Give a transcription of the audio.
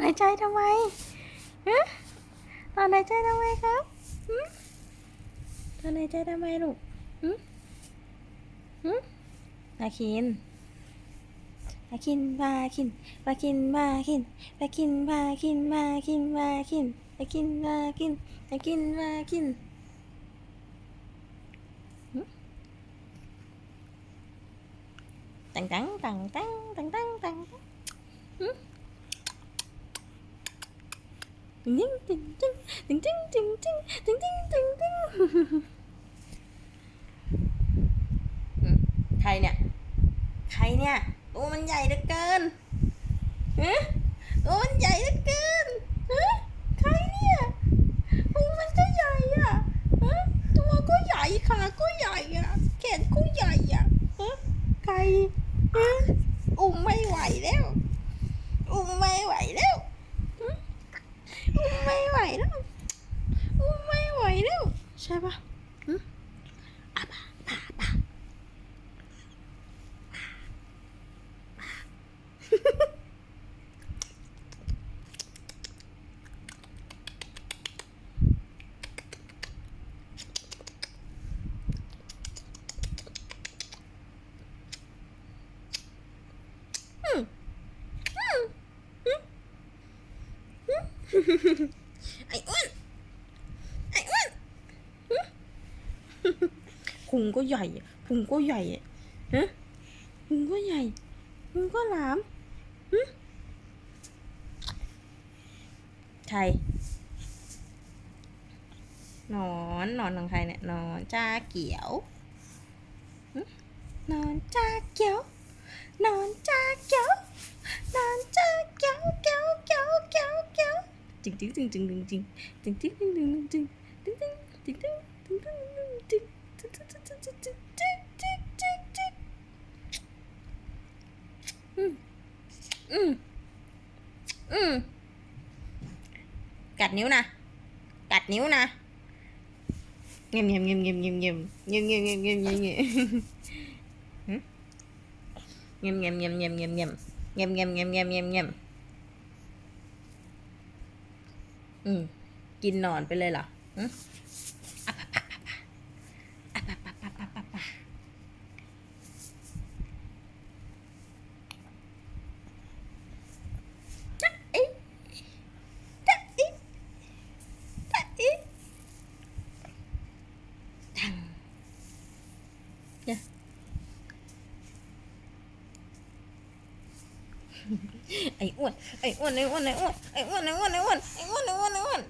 หายใจทำไมฮะถอนหายใจทำไมครับถอนหายใจทำไมลูกฮึฮึอาคินบาคินบาคินมาคินมาคินมาคินมาคินมาคินมาคินมาคินมาคินมาคินบาคินตังตังตังตังตัง ติ๊ใครเนี่ย ใครเนี่ย ตัวมันใหญ่เหลือเกินฮะตัวมันใหญ่เหลือเกินฮะใครเนี่ยตัวมันก็ใหญ่อะฮะตัวก็ใหญ่ขาก็ใหญ่อะ แขนก็ใหญ่อะฮะใคร แล้วไม่ไหวแล้วใช่ปะอืมอะปะปะปะ嗯。 พุงก็ใหญ่พุงก็ใหญ่ฮะพุงก็ใหญ่พุงก็หลามฮใครนอนนอนของใครเนี่ยนอนจ้าเกี่ยวนอนจ้าเกี่ยวนอนจ้าเกี่ยวนอนจ้าเกี่ยวเกี่ยวเกี่ยวเกี่ยวเกี่ยวจริงจริงจริงจริงจริงจริงจริงจริงจริงจริงจริงจริงจริง อืมอืมกัดนิ้วนะ กัดนิ้วนะเงียบเงียบเงียบเงียบเงียบเงียบเงียบเงียบเงียบเงียบเงียบเงียบหึเงียบเงียบเงียบเงียบเงียบเงียบเงียบเงียบเงียบเงียบเงียบอืมกินนอนไปเลยเหรอหึอะปะปะปะปะอะปะปะปะปะปะปะจ๊ะอิจ๊ะอิจ๊ะอิทังเนี่ย ไอ้อ้วนไอ้อ้วนไอ้อ้วนไอ้อ้วนไอ้อ้วนไอ้อ้วนไอ้อ้วนไอ้อ้วนไอ้อ้วนไอ้อ้วน